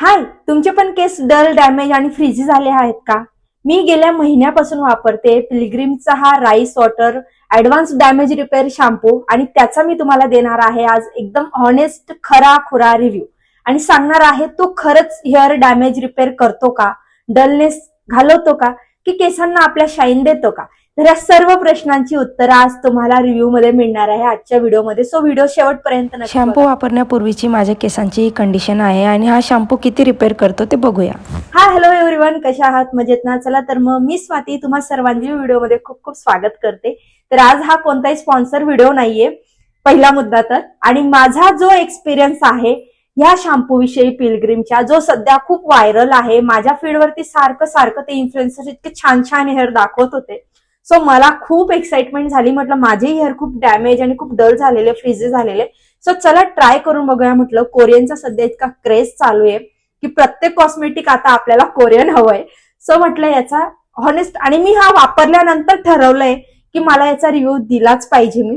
हाय तुमचे पण केस डल डॅमेज आणि फ्रीजी झाले आहेत का? मी गेल्या महिन्यापासून वापरते पिलग्रीमचा हा rice water advance damage repair shampoo आणि त्याचा मी तुम्हाला देणार आहे आज एकदम ऑनेस्ट खरा खुरा रिव्ह्यू आणि सांगणार आहे तो खरंच हेअर डॅमेज रिपेअर करतो का? डलनेस घालवतो का? की केसांना आपल्या शाईन देतो का? तर या सर्व प्रश्नांची उत्तरं आज तुम्हाला रिव्ह्यू मध्ये मिळणार आहे आजच्या व्हिडिओमध्ये सो व्हिडिओ शेवटपर्यंत शॅम्पू. वापरण्यापूर्वीची माझ्या केसांची ही कंडिशन आहे आणि हा शॅम्पू किती रिपेअर करतो ते बघूया. हाय हॅलो एव्हरीवन कशा आहात? मजेत ना? चला तर मग मी स्वाती तुम्हा सर्वांची व्हिडिओमध्ये खूप खूप स्वागत करते. तर आज हा कोणताही स्पॉन्सर व्हिडिओ नाहीये पहिला मुद्दा तर. आणि माझा जो एक्सपिरियन्स आहे ह्या शॅम्पू विषयी पिलग्रीमच्या जो सध्या खूप व्हायरल आहे माझ्या फीडवरती सारखं सारखं ते इन्फ्लुएन्सर इतके छान छान हेअर दाखवत होते. सो मला खूप एक्साइटमेंट झाली. म्हटलं माझे हेअर खूप डॅमेज आणि खूप डल झालेले फ्रीजे झालेले. सो चला ट्राय करून बघूया म्हटलं कोरियनचा सध्या इतका क्रेज चालू आहे की प्रत्येक कॉस्मेटिक आता आपल्याला कोरियन हवंय. सो म्हटलं याचा हॉनेस्ट आणि मी हा वापरल्यानंतर ठरवलंय की मला याचा रिव्ह्यू दिलाच पाहिजे मी.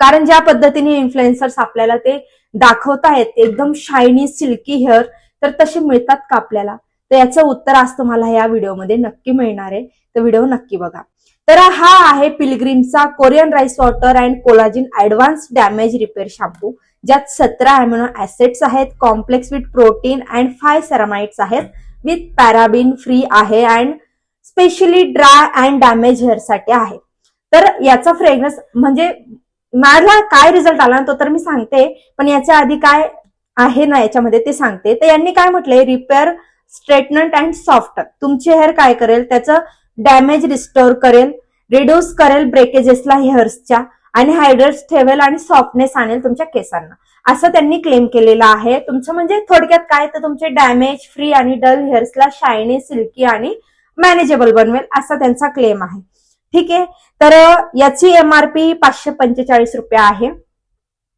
कारण ज्या पद्धतीने इन्फ्लुएन्सर्स आपल्याला ते दाखवतायत एकदम शायनी सिल्की हेअर तर तसे मिळतात का आपल्याला? तर याचं उत्तर आज तुम्हाला या व्हिडिओमध्ये नक्की मिळणार आहे. तर व्हिडिओ नक्की बघा. तर हा आहे पिलग्रीमचा Korean rice water and collagen advance damage repair shampoo ज्यात सतरा अमिनो ऍसिड्स आहेत complex with protein and five ceramides आहेत विथ पॅराबिन फ्री आहे and specially dry and damage हेअरसाठी आहे. तर याचा फ्रेग्रन्स म्हणजे मला काय रिझल्ट आला तो तर मी सांगते पण याच्या आधी काय आहे ना याच्यामध्ये ते सांगते. तर यांनी काय म्हटलंय? रिपेअर स्ट्रेटनंट अँड सॉफ्ट तुमचे हेअर काय करेल? त्याचं डॅमेज रिस्टोर करेल रिड्यूस करेल ब्रेकेजेसला हेअर्सच्या आणि हायड्रेट्स ठेवेल आणि सॉफ्टनेस आणेल तुमच्या केसांना. असं त्यांनी क्लेम केलेलं आहे. तुमचं म्हणजे थोडक्यात काय? तर तुमचे डॅमेज फ्री आणि डल हेअर्सला शायनी सिल्की आणि मॅनेजेबल बनवेल असा त्यांचा क्लेम आहे. ठीक आहे? तर याची एमआरपी पाचशे पंचेचाळीस रुपये आहे.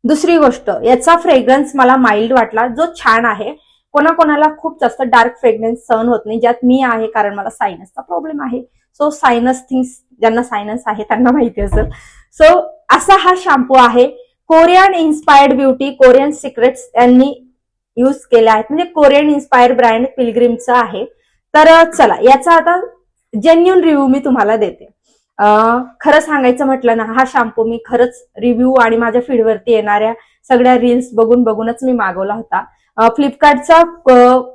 दुसरी गोष्ट याचा फ्रेग्रन्स मला माइल्ड वाटला. जो छान आहे. कोणाकोणाला खूप जास्त डार्क फ्रेग्रन्स सहन होत नाही. ज्यात मी आहे कारण मला सायनसचा प्रॉब्लेम आहे. सो सायनस थिंग्स ज्यांना सायनस आहे त्यांना माहिती असेल. सो असा हा शॅम्पू आहे. Korean inspired beauty Korean secrets यांनी युज केल्या आहेत. म्हणजे कोरियन इन्स्पायर्ड ब्रँड पिलग्रिमचा आहे. तर चला याचा आता जेन्युन रिव्ह्यू मी तुम्हाला देते. खरं सांगायचं म्हटलं ना हा शॅम्पू मी खरंच रिव्ह्यू आणि माझ्या फीडवरती येणाऱ्या सगळ्या रील्स बघून बघूनच मी मागवला होता. फ्लिपकार्टचा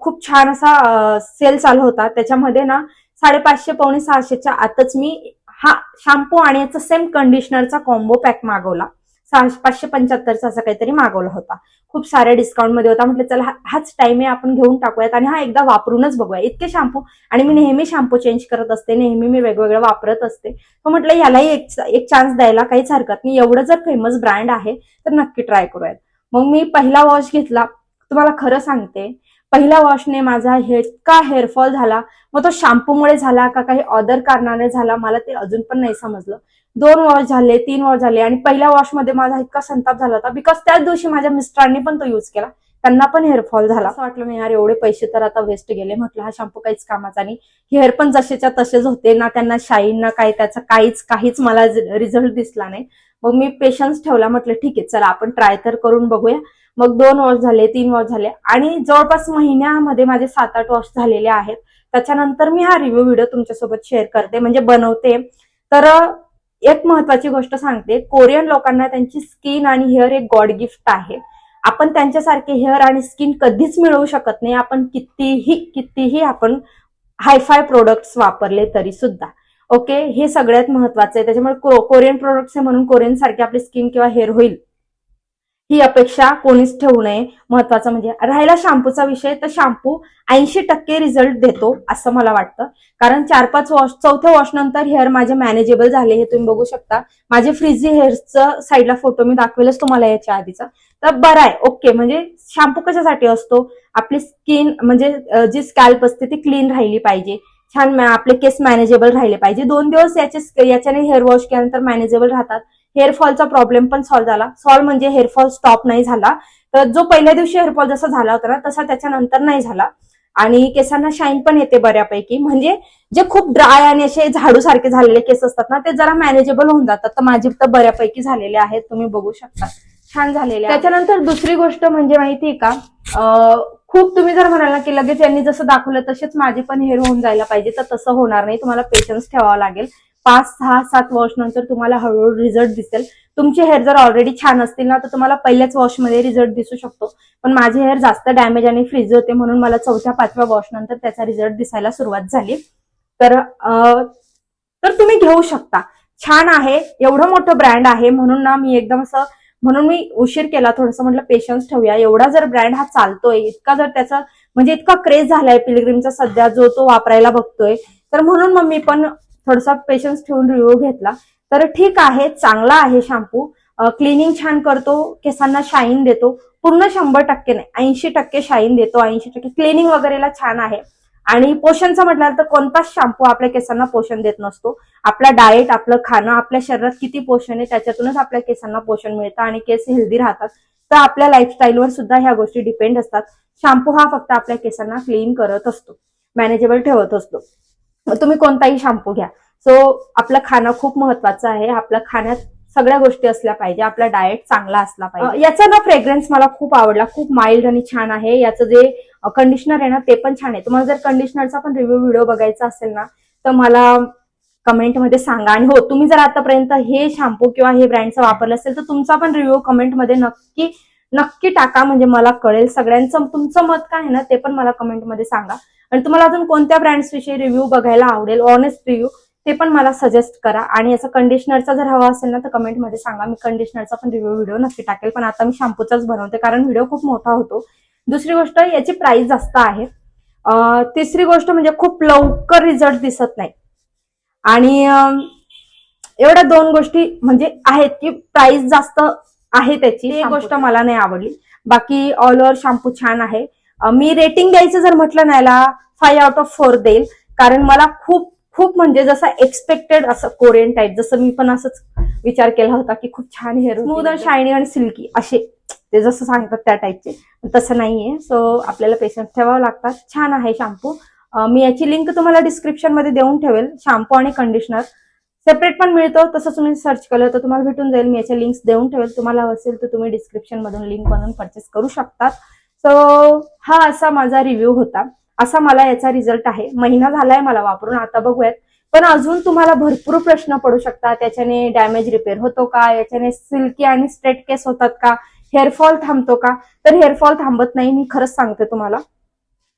खूप छान असा सेल चालू होता. त्याच्यामध्ये ना साडेपाचशे पावणे सहाशेच्या आतच मी हा शॅम्पू आणि याचा सेम कंडिशनरचा कॉम्बो पॅक मागवला. सहाशे पाचशे पंच्याहत्तरचा असा काहीतरी मागवला होता. खूप साऱ्या डिस्काउंटमध्ये होता. म्हटलं चला हाच टाइम आहे आपण घेऊन टाकूयात आणि हा एकदा वापरूनच बघूया. इतके शॅम्पू आणि मी नेहमी शॅम्पू चेंज करत असते. नेहमी मी वेगवेगळं वापरत असते. तर म्हटलं यालाही एक एक चान्स द्यायला काहीच हरकत नाही. एवढं जर फेमस ब्रँड आहे तर नक्की ट्राय करूयात. मग मी पहिला वॉश घेतला. तुम्हाला खरं सांगते पहिल्या वॉशने माझा हे इतका हेअरफॉल झाला मग तो शॅम्पूमुळे झाला का काही अदर कारणाने झाला मला ते अजून पण नाही समजलं. दोन वॉश झाले तीन वॉश झाले आणि पहिल्या वॉशमध्ये माझा इतका संताप झाला होता बिकॉज त्याच दिवशी माझ्या मिस्टरांनी पण तो युज केला. त्यांना पण हेअरफॉल झाला. असं वाटलं नाही यार एवढे पैसे तर आता वेस्ट गेले. म्हटलं हा शॅम्पू काहीच कामाचा नाही. हेअर पण जसेच्या तसेच होते ना त्यांना शाईन ना काही त्याचा काहीच काहीच मला रिझल्ट दिसला नाही. मग मी पेशन्स ठेवला म्हटलं ठीक आहे चला आपण ट्राय तर करून बघूया. मग दोन वॉश झाले तीन वॉश झाले. आणि जवळपास महिन्यामध्ये माझे सात आठ वॉश झालेले आहेत. त्याच्यानंतर मी हा रिव्ह्यू व्हिडिओ तुमच्यासोबत शेअर करते म्हणजे बनवते. तर एक महत्वाची गोष्ट सांगते. कोरियन लोकांना त्यांची स्किन आणि हेअर एक गॉड गिफ्ट आहे. आपण त्यांच्यासारखे हेअर आणि स्किन कधीच मिळवू शकत नाही. आपण कितीही कितीही आपण हायफाय प्रोडक्ट्स वापरले तरी सुद्धा. ओके हे सगळ्यात महत्वाचं आहे. त्याच्यामुळे कोरियन प्रोडक्ट्स आहे म्हणून कोरियन सारखी आपली स्किन किंवा हेअर होईल. ही अपेक्षा कोणीच ठेवू नये. महत्वाचं म्हणजे राहिला शॅम्पूचा विषय तर शॅम्पू ऐंशी टक्के रिझल्ट देतो असं मला वाटतं. कारण चार पाच वॉश चौथ्या वॉश नंतर हेअर माझे मॅनेजेबल झाले हे तुम्ही बघू शकता. माझे फ्रिजी हेअर्सचं साईडला फोटो मी दाखवेलच तुम्हाला याच्या आधीचा. तर बरं आहे ओके म्हणजे शॅम्पू कशासाठी असतो? आपली स्किन म्हणजे जी स्कॅल्प असते ती क्लीन राहिली पाहिजे. छान आपले केस मॅनेजेबल राहिले पाहिजे. दोन दिवस याचे याच्याने हेअर वॉश केल्यानंतर मॅनेजेबल राहतात. हेअरफॉलचा प्रॉब्लेम पण सॉल्व्ह झाला. सॉल्व्ह म्हणजे हेअरफॉल स्टॉप नाही झाला. तर जो पहिल्या दिवशी हेअरफॉल जसा झाला होता ना तसा त्याच्यानंतर नाही झाला. आणि केसांना शाईन पण येते बऱ्यापैकी. म्हणजे जे खूप ड्राय आणि असे झाडू सारखे झालेले केस असतात ना ते जरा मॅनेजेबल होऊन जातात. तर माझे तर बऱ्यापैकी झालेले आहेत. तुम्ही बघू शकता. छान झालेले त्याच्यानंतर दुसरी गोष्ट म्हणजे माहितीये का? खूप तुम्ही जर म्हणाल ना की लगेच यांनी जसं दाखवलं तसेच माझे पण हेअर होऊन जायला पाहिजे. तर तसं होणार नाही. तुम्हाला पेशन्स ठेवावा लागेल. पाच सहा सात वॉश नंतर तुम्हाला हळूहळू रिझल्ट दिसेल. तुमचे हेअर जर ऑलरेडी छान असतील ना तर तुम्हाला पहिल्याच वॉशमध्ये रिझल्ट दिसू शकतो. पण माझे हेअर जास्त डॅमेज आणि फ्रीज होते म्हणून मला चौथ्या पाचव्या वॉश नंतर त्याचा रिझल्ट दिसायला सुरुवात झाली. तर तर तुम्ही घेऊ शकता. छान आहे एवढं मोठं ब्रँड आहे म्हणून ना मी एकदम असं म्हणून मी उशीर केला थोडंसं म्हटलं पेशन्स ठेवूया. एवढा जर ब्रँड हा चालतोय इतका जर त्याचा म्हणजे इतका क्रेज झालाय पिलग्रीमचा सध्या जो तो वापरायला बघतोय तर म्हणून मग मी पण थोडासा पेशन्स ठेवून रिव्ह्यू घेतला. तर ठीक आहे चांगला आहे शॅम्पू क्लिनिंग छान करतो केसांना शाईन देतो. पूर्ण शंभर टक्के नाही ऐंशी टक्के शाईन देतो ऐंशी टक्के क्लिनिंग वगैरेला छान आहे. आणि पोषणचं म्हटलं तर कोणताच शॅम्पू आपल्या केसांना पोषण देत नसतो. आपला डाएट आपलं खाणं आपल्या शरीरात किती पोषण आहे त्याच्यातूनच आपल्या केसांना पोषण मिळतं आणि केस हेल्दी राहतात. तर आपल्या लाईफस्टाईलवर सुद्धा ह्या गोष्टी डिपेंड असतात. शॅम्पू हा फक्त आपल्या केसांना क्लीन करत असतो. मॅनेजेबल ठेवत असतो. तुम्ही कोणताही शॅम्पू घ्या. सो आपलं खाणं खूप महत्वाचं आहे. आपल्या खाण्यात सगळ्या गोष्टी असल्या पाहिजे. आपला डाएट चांगला असला पाहिजे. याचा ना फ्रेग्रन्स मला खूप आवडला. खूप माइल्ड आणि छान आहे. याचं जे कंडिशनर आहे ना ते पण छान आहे. तुम्हाला जर कंडिशनरचा पण रिव्ह्यू व्हिडिओ बघायचा असेल ना तर मला कमेंटमध्ये सांगा. आणि हो तुम्ही जर आतापर्यंत हे शॅम्पू किंवा हे ब्रँडचं वापरलं असेल तर तुमचा पण रिव्ह्यू कमेंटमध्ये नक्की नक्की टाका. म्हणजे मला कळेल. सगळ्यांचं तुमचं मत काय आहे ना ते पण मला कमेंटमध्ये सांगा. आणि तुम्हाला अजून कोणत्या ब्रँड्स विषयी रिव्ह्यू बघायला आवडेल? ऑनेस्ट रिव्ह्यू ते पण मला सजेस्ट करा. आणि याचा कंडिशनरचा जर हवा असेल ना तर कमेंटमध्ये सांगा. मी कंडिशनरचा पण रिव्ह्यू व्हिडिओ नक्की टाकेल. पण आता मी शॅम्पूचाच बनवते कारण व्हिडिओ खूप मोठा होतो. दुसरी गोष्ट याची प्राइस जास्त आहे. तिसरी गोष्ट म्हणजे खूप लवकर रिझल्ट दिसत नाही. आणि एवढ्या दोन गोष्टी म्हणजे आहेत की प्राइस जास्त आहे त्याची. ही गोष्ट मला नाही आवडली. बाकी ऑल ओव्हर शॅम्पू छान आहे. मी रेटिंग द्यायचं जर म्हटलं ना याला फाईव्ह आउट ऑफ फोर देईल. कारण मला खूप खूप म्हणजे जसं एक्सपेक्टेड असं कोरियन टाईप जसं मी पण असंच विचार केला होता की खूप छान हेअर स्मूथ आणि शायनी आणि सिल्की असे. ते जसं सांगतात त्या टाईपचे तसं नाहीये. सो आपल्याला पेशन्स ठेवावं लागतात. छान आहे शॅम्पू मी याची लिंक तुम्हाला डिस्क्रिप्शनमध्ये देऊन ठेवेल. शॅम्पू आणि कंडिशनर सेपरेट पण मिळतो. तसं तुम्ही सर्च केलं तर तुम्हाला भेटून जाईल. मी याच्या लिंक्स देऊन ठेवेल. तुम्हाला असेल तर तुम्ही डिस्क्रिप्शन मधून लिंक बनवून परचेस करू शकतात. तर हा असा माझा रिव्ह्यू होता. असा मला याचा रिझल्ट आहे. महिना झालाय मला वापरून आता बघूयात. पण अजून तुम्हाला भरपूर प्रश्न पडू शकतात. त्याच्याने डॅमेज रिपेअर होतो का? याच्याने सिल्की आणि स्ट्रेट केस होतात का? हेअरफॉल थांबतो का? तर हेअरफॉल थांबत नाही. मी खरंच सांगते तुम्हाला.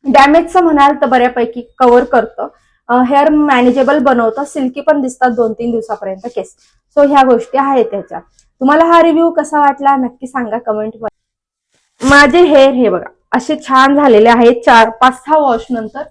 डॅमेजचं म्हणाल तर बऱ्यापैकी कव्हर करतं. हेअर मॅनेजेबल बनवतं. सिल्की पण दिसतात दोन तीन दिवसापर्यंत केस सो ह्या गोष्टी आहेत त्याच्यात. तुम्हाला हा रिव्ह्यू कसा वाटला? नक्की सांगा कमेंटमध्ये माझे हेअर हे बघा असे छान झालेले आहेत. चार पाच सहा वॉश नंतर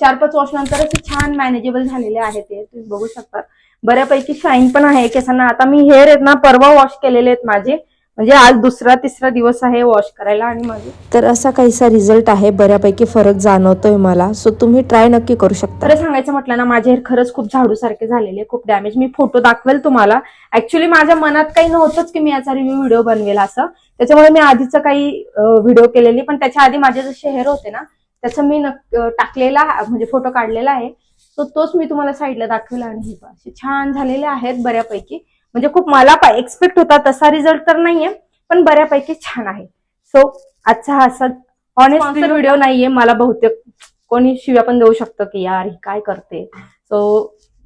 चार पाच वॉश नंतर असे छान मॅनेजेबल झालेले आहेत ते तुम्ही बघू शकता. बऱ्यापैकी शाईन पण आहे केसांना. आता मी हेअर आहेत ना परवा वॉश केलेले आहेत माझे. म्हणजे आज दुसरा तिसरा दिवस आहे वॉश करायला आणि माझे तर असा काहीसा रिझल्ट आहे बऱ्यापैकी फरक जाणवतोय मला. सो तुम्ही ट्राय नक्की करू शकता. खरं सांगायचं म्हटलं ना माझे हेअर खरंच खूप झाडू सारखे झालेले खूप डॅमेज मी फोटो दाखवेल तुम्हाला. ऍक्च्युली माझ्या मनात काही नव्हतंच की मी याचा रिव्ह्यू व्हिडिओ बनवेल असं. त्याच्यामुळे मी आधीचं काही व्हिडिओ केलेली पण त्याच्या आधी माझे जसे हेअर होते ना त्याचं मी टाकलेला म्हणजे फोटो काढलेला आहे. तो तोच मी तुम्हाला साईडला दाखवेल आणि हे असे छान झालेले आहेत बऱ्यापैकी. म्हणजे खूप मला एक्सपेक्ट होता तसा रिझल्ट तर नाहीये पण बऱ्यापैकी छान आहे. सो आजचा हा असा ऑनेस्ट व्हिडिओ नाहीये मला बहुतेक कोणी शिव्या पण देऊ शकतं की यार ही काय करते. सो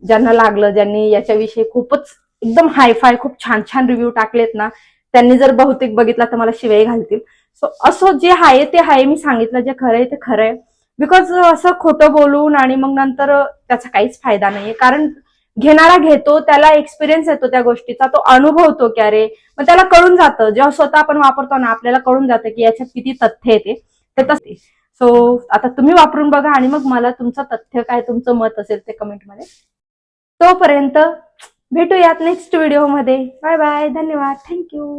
ज्यांना लागलं ज्यांनी याच्याविषयी खूपच एकदम हायफाय खूप छान छान रिव्ह्यू टाकलेत ना त्यांनी जर बहुतेक बघितला तर मला शिवाय घालतील. सो असं जे आहे ते आहे मी सांगितलं जे खरं आहे ते खरं आहे. बिकॉज असं खोटं बोलून आणि मग नंतर त्याचा काहीच फायदा नाहीये. कारण घेणारा घेतो त्याला एक्सपिरियन्स येतो त्या गोष्टीचा तो अनुभवतो की अरे मग त्याला कळून जातं. जेव्हा स्वतः आपण वापरतो ना आपल्याला कळून जातं की याच्यात किती तथ्य येते ते. तसे. सो आता तुम्ही वापरून बघा आणि मग मला तुमचं तथ्य काय तुमचं मत असेल ते कमेंटमध्ये तोपर्यंत भेटूयात नेक्स्ट व्हिडिओमध्ये बाय बाय धन्यवाद. थँक्यू